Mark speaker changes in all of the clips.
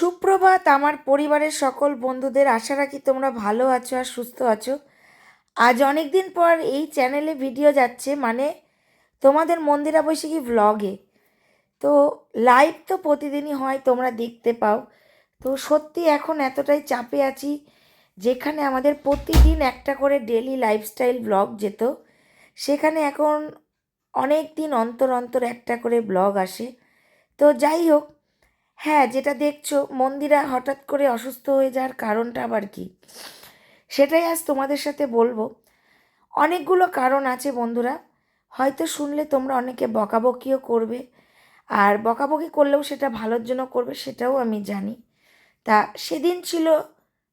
Speaker 1: সুপ্রভাত, আমার পরিবারের সকল বন্ধুদের আশা রাখি তোমরা ভালো আছো আর সুস্থ আছো। আজ অনেক দিন পর এই চ্যানেলে ভিডিও যাচ্ছে মানে তোমাদের মন্দিরা বৈশাখী ভ্লগে তো লাইভ তো প্রতিদিনই হয়, তোমরা দেখতে পাও। তো সত্যি এখন এতটাই চাপে আছি, যেখানে আমাদের প্রতিদিন একটা করে ডেলি লাইফস্টাইল ব্লগ যেত, সেখানে এখন অনেক দিন অন্তর অন্তর একটা করে ব্লগ আসে। তো যাই হোক হ্যাঁ যেটা দেখছ, মন্দিরা হঠাৎ করে অসুস্থ হয়ে যাওয়ার কারণটা আবার কি? সেটাই আজ তোমাদের সাথে বলব। অনেকগুলো কারণ আছে বন্ধুরা। হয়তো শুনলে তোমরা অনেকে বকাবকিও করবে, আর বকাবকি করলেও সেটা ভালোর জন্য করবে সেটাও আমি জানি। তা সেদিন ছিল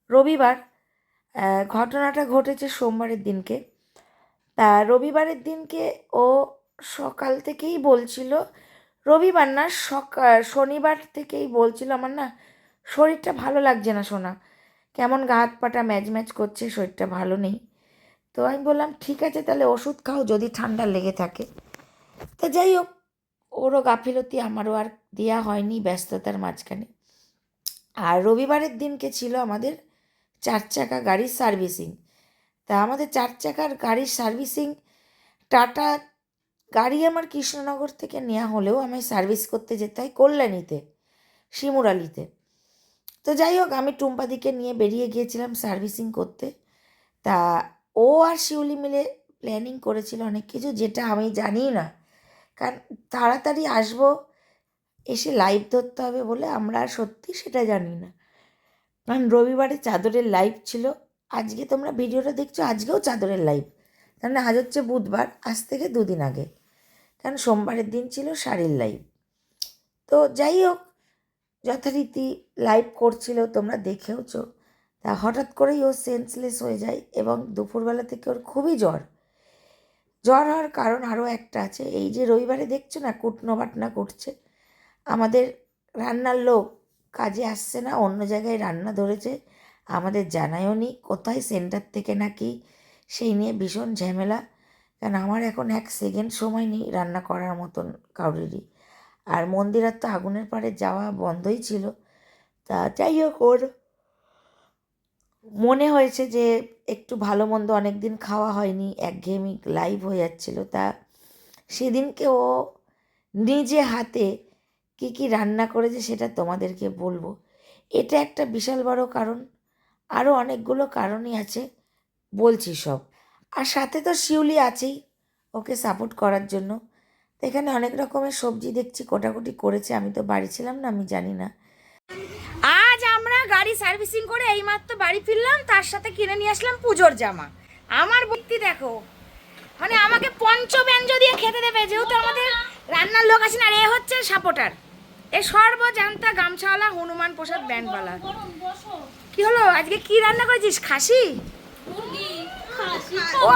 Speaker 1: রবিবার ঘটনাটা ঘটেছে সোমবারের দিনকে। তা রবিবারের দিনকে ও সকাল থেকেই বলছিল রবিবার না সকাল শনিবার থেকেই বলছিল আমার না, শরীরটা ভালো লাগছে না শোনা কেমন গা হাত পাটা ম্যাচ ম্যাচ করছে, শরীরটা ভালো নেই। তো আমি বললাম, ঠিক আছে, তাহলে ওষুধ খাও যদি ঠান্ডা লেগে থাকে। তা যাই হোক, ওরও গাফিলতি আমারও আর দেওয়া হয়নি ব্যস্ততার মাঝখানে। আর রবিবারের দিনকে ছিল আমাদের চার চাকা গাড়ির সার্ভিসিং। তা আমাদের চার চাকার গাড়ির সার্ভিসিং টাটা গাড়ি আমার কৃষ্ণনগর থেকে নেওয়া হলেও আমায় সার্ভিস করতে যেতে হয় কল্যাণীতে, শিমুরালিতে। তো যাই হোক, আমি টুম্পাদিকে নিয়ে বেরিয়ে গিয়েছিলাম সার্ভিসিং করতে। তা ও আর শিউলি মিলে প্ল্যানিং করেছিল অনেক কিছু, যেটা আমি জানি না। কারণ তাড়াতাড়ি আসব, এসে লাইভ ধরতে হবে বলে আমরা সত্যি সেটা জানি না। কারণ রবিবারে চাদরের লাইভ ছিল। আজকে তোমরা ভিডিওটা দেখছ, আজকেও চাদরের লাইভ তার মানে আজ হচ্ছে বুধবার, আজ থেকে দুদিন আগে। কারণ সোমবারের দিন ছিল শাড়ির লাইভ তো যাই হোক, যথারীতি লাইভ করছিল, তোমরা দেখেওছ। তা হঠাৎ করেই ও সেন্সলেস হয়ে যায় এবং দুপুরবেলা থেকে ওর খুবই জ্বর। জ্বর হওয়ার কারণ আরও একটা আছে। এই যে রবিবারে দেখছ না, কুটনো বাটনা করছে। আমাদের রান্নার লোক কাজে আসছে না, অন্য জায়গায় রান্না ধরেছে। আমাদের জানায়ও নি, কোথায় সেন্টার থেকে নাকি? সেই নিয়ে ভীষণ ঝামেলা। কারণ আমার এখন এক সেকেন্ড সময় নেই রান্না করার মতন কাউরেরই আর মন্দিরার তো আগুনের পাড়ে যাওয়া বন্ধই ছিল। তা যাই হোক ওর মনে হয়েছে যে একটু ভালো মন্দ অনেক দিন খাওয়া হয়নি, একঘেয়েমি লাইভ হয়ে যাচ্ছিল। তা সেদিনকে ও নিজে হাতে কী কী রান্না করেছে সেটা তোমাদেরকে বলব। এটা একটা বিশাল বড় কারণ। আরও অনেকগুলো কারণই আছে, বলছি সব। আর সাথে তো শিউলি আছেই ওকে সাপোর্ট করার জন্য। তো এখানে অনেক রকমের সবজি দেখছি কোটাকুটি করেছে। আমি তো বাড়ি ছিলাম না আমি জানি না।
Speaker 2: আজ আমরা গাড়ি সার্ভিসিং করে এইমাত্র বাড়ি ফিরলাম তার সাথে কিনে নিয়ে আসলাম পুজোর জামা। আমার বুদ্ধি দেখো মানে আমাকে পঞ্চব্যঞ্জ দিয়ে খেতে দেবে যেহেতু আমাদের রান্নার লোক আছে না আর এ হচ্ছে সাপোর্টার এ সর্বজান্তা গামছাওয়ালা হনুমান প্রসাদ ব্যান্ডওয়ালা। কি হলো? আজকে কি রান্না করেছিস? খাসি? ও,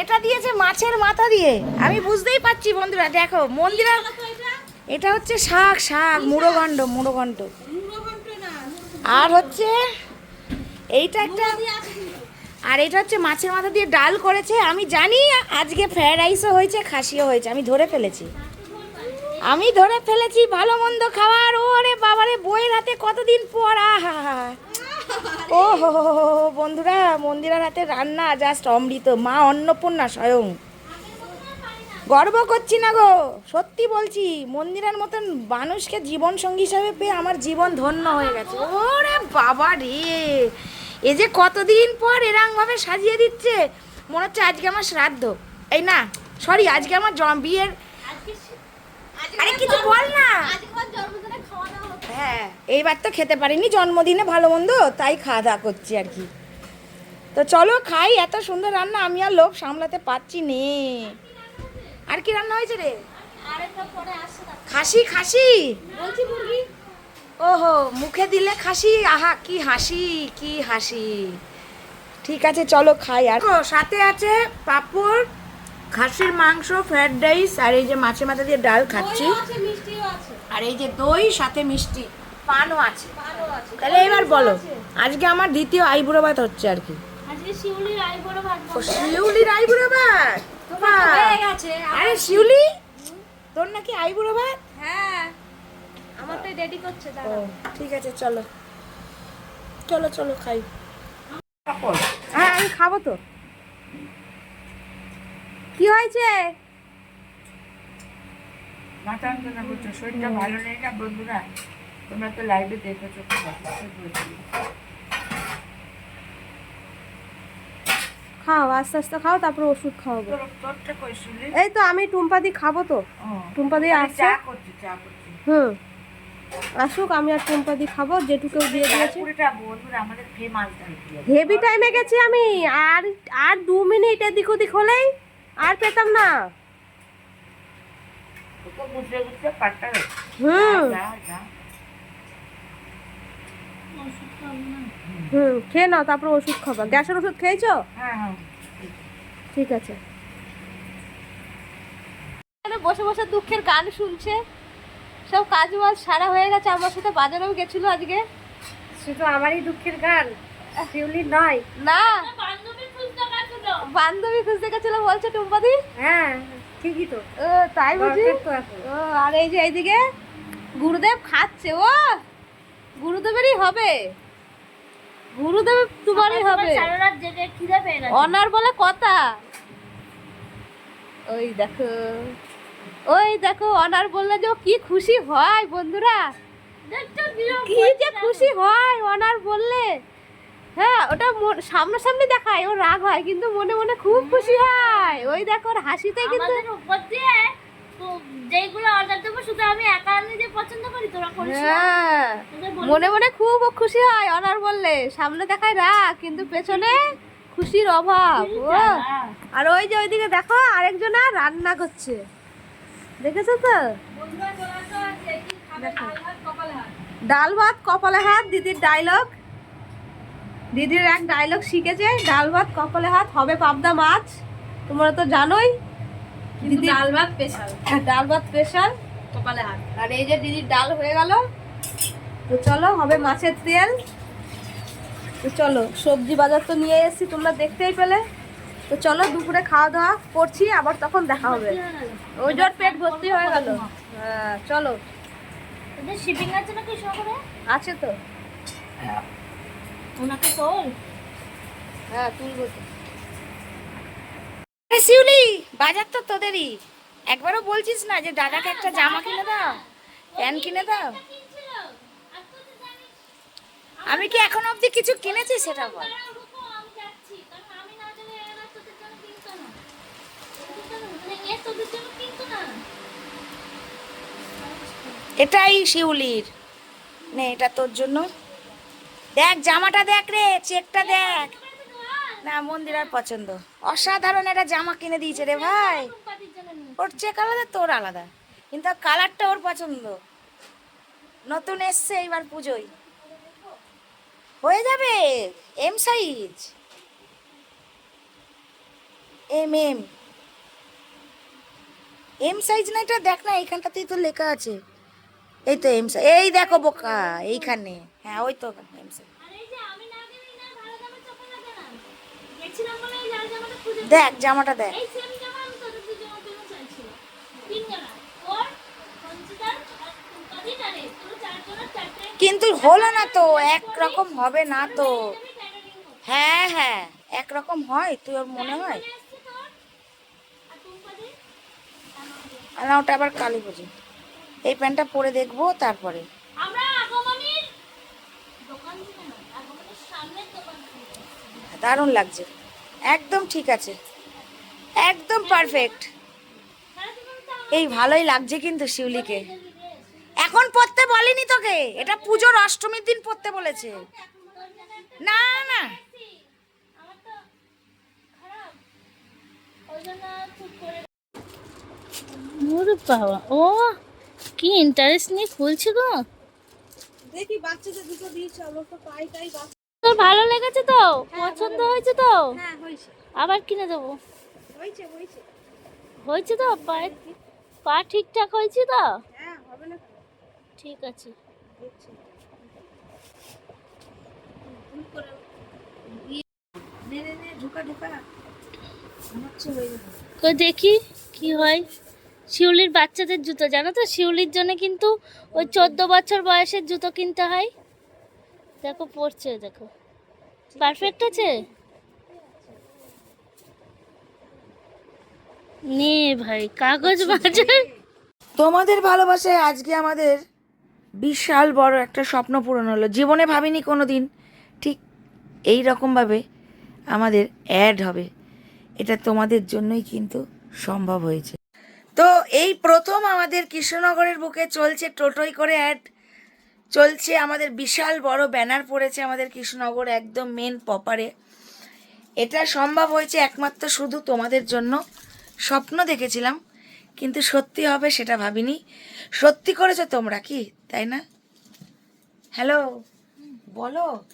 Speaker 2: এটা দিয়েছে মাছের মাথা দিয়ে। আমি বুঝতেই পারছি বন্ধুরা, দেখো, মন্দিরা এটা হচ্ছে শাক শাক মুড়োগণ্ড মুড়োগণ্ড আর হচ্ছে এইটা একটা আর এটা হচ্ছে মাছের মাথা দিয়ে ডাল করেছে। আমি জানি আজকে ফ্রায়েড রাইসও হয়েছে, খাসিও হয়েছে, আমি ধরে ফেলেছি। আমি ধরে ফেলেছি ভালো মন্দ খাওয়ার। ওরে বাবারে, বইয়ের হাতে কতদিন পর আহা হো। হো হো বন্ধুরা মন্দিরার হাতে রান্না জাস্ট অমৃত। মা অন্নপূর্ণা স্বয়ং। গর্ব করছি না গো সত্যি বলছি মন্দিরের মতন মানুষকে জীবন সঙ্গী হিসাবে পেয়ে আমার জীবন ধন্য হয়ে গেছে। ওরে বাবা রে এ যে কতদিন পর এরকমভাবে সাজিয়ে দিচ্ছে মনে হচ্ছে আজকে আমার শ্রাদ্ধ। এই না সরি আজকে আমার বিয়ের আরে কিছু বল না। হ্যাঁ। এইবার তো খেতে পারিনি জন্মদিনে ভালো মন্দ তাই খাওয়া দাওয়া করছি আর কি। তো চলো খাই এত সুন্দর রান্না আমি আর লোক সামলাতে পারছি নে। আর কি রান্না হয়েছে রে? খাসি খাসি? ওহো মুখে দিলে খাসি? আহা কি হাসি কি হাসি। ঠিক আছে চলো খাই আর। সাথে আছে পাপড় খাসির মাংস ফ্রাইড রাইস আর এই যে মাছের মাথা দিয়ে ডাল খাচ্ছি। আর এই যে দই সাথে মিষ্টি পানও আছে। তাহলে এবার বলো আজকে আমার দ্বিতীয় আইবুড়ো ভাত হচ্ছে আর কি।
Speaker 3: শিউলির আইবুড়ো ভাত
Speaker 2: ও শিউলির আইবুড়ো ভাত? বাহ!
Speaker 3: হয়ে গেছে।
Speaker 2: আরে শিউলি তোর নাকি আইবুড়ো ভাত?
Speaker 3: হ্যাঁ আমার তো রেডি করছে দাঁড়াও
Speaker 1: ঠিক আছে চলো। চলো চলো খাই। হ্যাঁ আমি খাব তো। কি হয়েছে?
Speaker 4: মাথা যন্ত্রণা করছ শরীরটা ভালো নেই না বন্ধুরা? তোমরা তো লাইভে দেখেছ।
Speaker 5: খাও আস্তে আস্তে খাও তারপরে ওষুধ খাওয়াবো।
Speaker 4: শুনলি
Speaker 5: এই তো আমি টুম্পাদি খাব তো।
Speaker 4: ও,
Speaker 5: টুম্পাদি
Speaker 4: আমি
Speaker 5: আসছে। হুম। আসুক আমি আর টুম্পাদি খাব যেটুকু দিয়ে দিয়েছি। হেভি টাইমে গেছি আমি আর আর দু মিনিট এদিক ওদিক হলেই আর পেতাম না। হুম। খেয়ে নাও তারপরে ওষুধ খাবা। গ্যাসের ওষুধ খেয়েছো?
Speaker 4: হ্যাঁ হ্যাঁ।
Speaker 5: ঠিক আছে। বসে বসে দুঃখের গান শুনছে। সব কাজ বাজ সারা হয়ে গেছে আমার সাথে বাজারেও গেছিল আজকে।
Speaker 3: শুধু আমারই দুঃখের গান শিউলি নয়।
Speaker 5: না।
Speaker 3: বান্ধবী খুঁজতে গেছিল।
Speaker 5: বান্ধবী খুঁজতে গেছিল বলছে টুম্পাদি?
Speaker 3: হ্যাঁ। ঠিকই তো।
Speaker 5: ও তাই বুঝি ও আর এই যে এইদিকে গুরুদেব খাচ্ছে ও! গুরুদেবেরই হবে। গুরুদেব তোমারই হবে। অনার বলে কথা। ওই দেখো ওই দেখো অনার বললে যে কি খুশি হয় বন্ধুরা। কি যে খুশি হয় অনার বললে। হ্যাঁ ওটা মন- সামনাসামনি দেখায় ও রাগ হয় কিন্তু মনে মনে খুব খুশি হয়। ওই দেখো ওর হাসিতে কিন্তু
Speaker 3: উপর দিয়ে তো অর্ডার দেবো শুধু আমি একা নিজে পছন্দ করি তোরা করিস
Speaker 5: হ্যাঁ মনে মনে খুব খুশি হয় অনার বললে। সামনে দেখায় রাগ কিন্তু পেছনে খুশির অভাব ও। আর ওই যে ওইদিকে দেখো আরেকজন আর রান্না করছে। দেখেছ তো? ডাল ভাত কপালে হাত দিদির ডায়লগ। দিদির এক ডায়লগ শিখেছে ডাল ভাত কপালে হাত হবে পাবদা মাছ। তোমরা তো জানোই দিদি ডাল ভাত স্পেশাল ডাল ভাত স্পেশাল কপালে হাত। আর এই যে দিদির ডাল হয়ে গেল তো চলো হবে মাছের তেল। তো চলো সবজি বাজার তো নিয়ে এসেছি তোমরা দেখতেই পেলে। তো চলো দুপুরে খাওয়া দাওয়া করছি আবার তখন দেখা হবে। ওই জোর পেট ভর্তি হয়ে গেল। হ্যাঁ চলো।
Speaker 3: শিপিং আছে নাকি শহরে?
Speaker 5: আছে তো।
Speaker 3: ওনাকে তোল
Speaker 5: হ্যাঁ তুলবো তো।
Speaker 1: শিউলি বাজার তো তোদেরই। একবারও বলছিস না যে দাদাকে একটা জামা কিনে দাও প্যান্ট কিনে দাও? আমি কি এখন অবধি কিছু কিনেছি সেটা বল। এটাই শিউলির। নে এটা তোর জন্য। দেখ জামাটা দেখ রে চেকটা দেখ। না মন্দিরার পছন্দ। অসাধারণ একটা জামা কিনে দিয়েছে রে ভাই। ওর চেক আলাদা তোর আলাদা। কিন্তু কালারটা ওর পছন্দ। নতুন এসছে এইবার পুজোয়। হয়ে যাবে। M size M M M size না এটা দেখ না এইখানটাতেই তো লেখা আছে। এই তো এম সাইজ এই দেখো বোকা এইখানে। হ্যাঁ ওই তো দেখ জামাটা দেখ। কিন্তু হলো না তো এক রকম হবে না তো। হ্যাঁ হ্যাঁ একরকম হয় তুই ওর মনে হয়? না ওটা আবার কালী পুজো। এই প্যান্টটা পরে দেখব তারপরে
Speaker 3: আমরা আগমনীর দোকান থেকে না আগমনীর সামনের দোকান থেকে
Speaker 1: দারুণ লাগছে। একদম ঠিক আছে। একদম পারফেক্ট এই ভালোই লাগছে কিন্তু শিউলিকে। এখন পড়তে বলেনি তোকে? এটা পুজোর অষ্টমীর দিন পড়তে বলেছে। না না।
Speaker 3: বাবা ও কি ইন্টারেস্ট নিয়ে খুলছে গো?
Speaker 5: দেখি বাচ্চাদের দুটো দিয়েছে আমার তো পাই বাচ্চা
Speaker 3: তোর ভালো লেগেছে তো? পছন্দ হয়েছে তো?
Speaker 5: হ্যাঁ
Speaker 3: আবার কিনে দেবো।
Speaker 5: হয়েছে
Speaker 3: তো? পায়ে পা ঠিকঠাক হয়েছে তো?
Speaker 5: হ্যাঁ
Speaker 3: ঠিক আছে।
Speaker 1: হয়ে
Speaker 3: দেখি কি হয়। শিউলির বাচ্চাদের জুতো জানো তো? শিউলির জন্য কিন্তু ওই চোদ্দ বছর বয়সের জুতো কিনতে হয়। দেখো পড়ছে দেখো। পারফেক্ট আছে? নে ভাই কাগজ বাজার
Speaker 1: তোমাদের ভালোবাসায় আজকে আমাদের বিশাল বড় একটা স্বপ্ন পূরণ হলো। জীবনে ভাবিনি কোনো দিন ঠিক এই রকমভাবে আমাদের অ্যাড হবে। এটা তোমাদের জন্যই কিন্তু সম্ভব হয়েছে। তো এই প্রথম আমাদের কৃষ্ণনগরের বুকে চলছে টোটোই করে অ্যাড চলছে আমাদের বিশাল বড় ব্যানার পড়েছে আমাদের কৃষ্ণনগর একদম মেন পপারে এটা সম্ভব হয়েছে একমাত্র শুধু তোমাদের জন্য। স্বপ্ন দেখেছিলাম কিন্তু সত্যি হবে সেটা ভাবিনি। সত্যি করেছ তোমরা কি তাই না? হ্যালো বলো।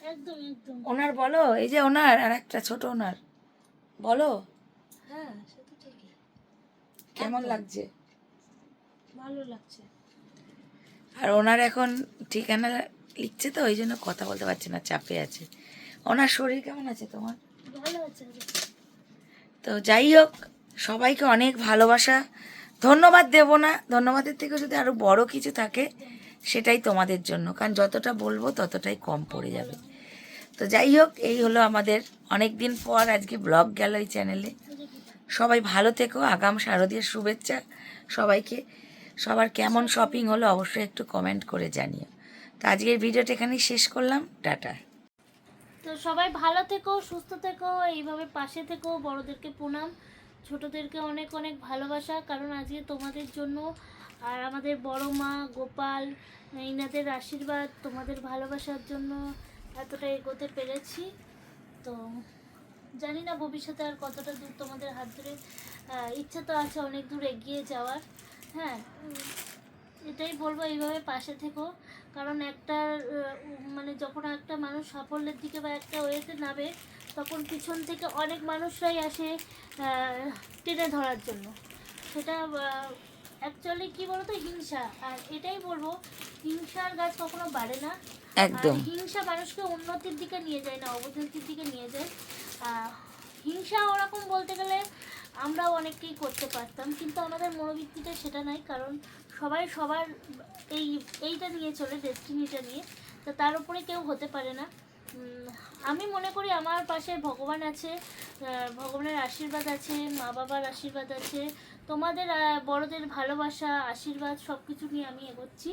Speaker 1: ওনার বলো এই যে ওনার আর একটা ছোট ওনার। বলো।
Speaker 2: হ্যাঁ
Speaker 1: কেমন লাগছে?
Speaker 2: ভালো লাগছে।
Speaker 1: আর ওনার এখন ঠিকানা লিখছে তো ওই জন্য কথা বলতে পারছে না চাপে আছে। ওনার শরীর কেমন আছে তোমার?
Speaker 3: ভালো আছে
Speaker 1: তো যাই হোক সবাইকে অনেক ভালোবাসা। ধন্যবাদ দেব না ধন্যবাদের থেকে যদি আরও বড় কিছু থাকে সেটাই তোমাদের জন্য কারণ যতটা বলব ততটাই কম পড়ে যাবে। তো যাই হোক এই হলো আমাদের অনেক দিন পর আজকে ব্লগ গেল এই চ্যানেলে। সবাই ভালো থেকো আগাম শারদীয় শুভেচ্ছা সবাইকে। সবার কেমন শপিং হলো অবশ্যই একটু কমেন্ট করে জানিও। তো আজকের ভিডিওটা এখানেই শেষ করলাম। টাটা।
Speaker 3: তো সবাই ভালো থেকো, সুস্থ থেকো, এইভাবে পাশে থেকো, বড়দেরকে প্রণাম। ছোটদেরকে অনেক অনেক ভালোবাসা, কারণ আজকে তোমাদের জন্য আর আমাদের বড় মা, গোপাল, ইনাদের আশীর্বাদ তোমাদের ভালোবাসার জন্য এতটা এগোতে পেরেছি। তো জানি না ভবিষ্যতে আর কতটা দূর তোমাদের হাত ধরে ইচ্ছা তো আছে অনেক দূর এগিয়ে যাওয়ার। হ্যাঁ এটাই বলব এইভাবে পাশে থেকো। কারণ একটা মানে যখন একটা মানুষ সাফল্যের দিকে বা একটা ওয়েতে নামে তখন পিছন থেকে অনেক মানুষরাই আসে টেনে ধরার জন্য। সেটা অ্যাকচুয়ালি কি বলতো? হিংসা। আর এটাই বলব হিংসার গাছ কখনো বাড়ে না।
Speaker 1: একদম।
Speaker 3: হিংসা মানুষকে উন্নতির দিকে নিয়ে যায় না অবনতির দিকে নিয়ে যায়। হিংসা ওরকম বলতে গেলে আমরাও অনেককেই করতে পারতাম, কিন্তু আমাদের মনোবৃত্তিটা সেটা নাই, কারণ সবাই সবার এই, এইটা নিয়ে চলে ডেস্টিনিটা নিয়ে। তো তার উপরে কেউ হতে পারে না। আমি মনে করি আমার পাশে ভগবান আছে ভগবানের আশীর্বাদ আছে মা বাবার আশীর্বাদ আছে, তোমাদের বড়দের ভালোবাসা, আশীর্বাদ সব কিছু নিয়ে আমি এগোচ্ছি।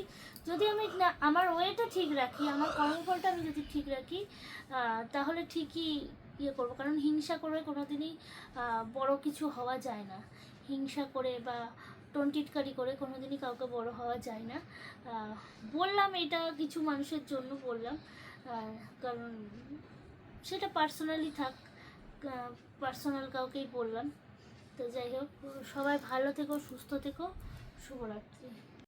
Speaker 3: যদি আমি আমার ওয়েটা ঠিক রাখি, আমার কর্মফলটা আমি যদি ঠিক রাখি তাহলে ঠিকই ইয়ে করব। কারণ হিংসা করে কোনোদিনই আহ, বড় কিছু হওয়া যায় না। হিংসা করে বা টন্টিটকারি করে কোনোদিনই কাউকে বড় হওয়া যায় না। বললাম এটা কিছু মানুষের জন্য বললাম। কারণ সেটা পার্সোনালি থাক পার্সোনাল কাউকেই বললাম। তো যাই হোক সবাই ভালো থেকো সুস্থ থেকো। শুভরাত্রি।